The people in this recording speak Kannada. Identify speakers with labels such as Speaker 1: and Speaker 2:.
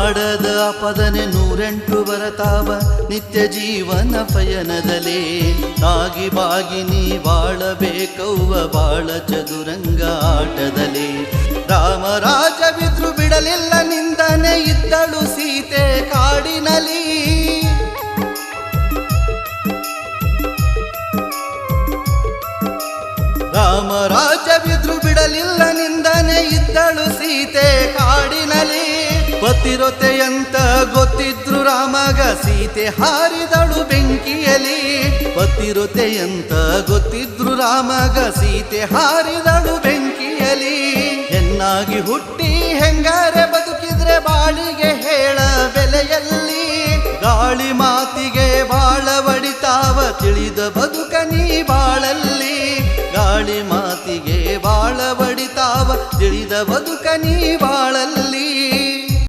Speaker 1: ಮಾಡದ ಪದನೆ ನೂರೆಂಟು ಬರತಾವ ನಿತ್ಯ ಜೀವನ ಪಯನದಲ್ಲಿ ತಾಗಿ ಬಾಗಿ ನೀ ಬಾಳಬೇಕವ್ವ, ಬಾಳ ಚದುರಂಗ ಆಟದಲೇ ರಾಮರಾಜ ಬಿದ್ರು ಬಿಡಲಿಲ್ಲ ನಿಂದನೆ ಇದ್ದಳು ಸೀತೆ ಕಾಡಿನಲಿ ರಾಮರಾಜ ಬಿದ್ರು ಬಿಡಲಿಲ್ಲ ನಿಂದನೆ ಇದ್ದಳು ಸೀತೆ ಕಾಡಿನಲಿ ಪತಿರೊತೆಯಂತ ಗೊತ್ತಿದ್ರು ರಾಮಗ ಸೀತೆ ಹಾರಿದಳು ಬೆಂಕಿಯಲಿ ಅಂತ ಗೊತ್ತಿದ್ರು ರಾಮಗ ಸೀತೆ ಹಾರಿದಳು ಬೆಂಕಿಯಲಿ ಹೆಣ್ಣಾಗಿ ಹುಟ್ಟಿ ಹೆಂಗಾರೆ ಬದುಕಿದ್ರೆ ಬಾಳಿಗೆ ಹೇಳ ಬೆಲೆಯಲ್ಲಿ. ಗಾಳಿ ಮಾತಿಗೆ ಬಾಳ ಬಡಿತಾವ, ತಿಳಿದ ಬದುಕ ನೀ ಬಾಳಲ್ಲಿ. ಗಾಳಿ ಮಾತಿಗೆ ಬಾಳ ಬಡಿತಾವ, ತಿಳಿದ ಬದುಕ ನೀ ಬಾಳ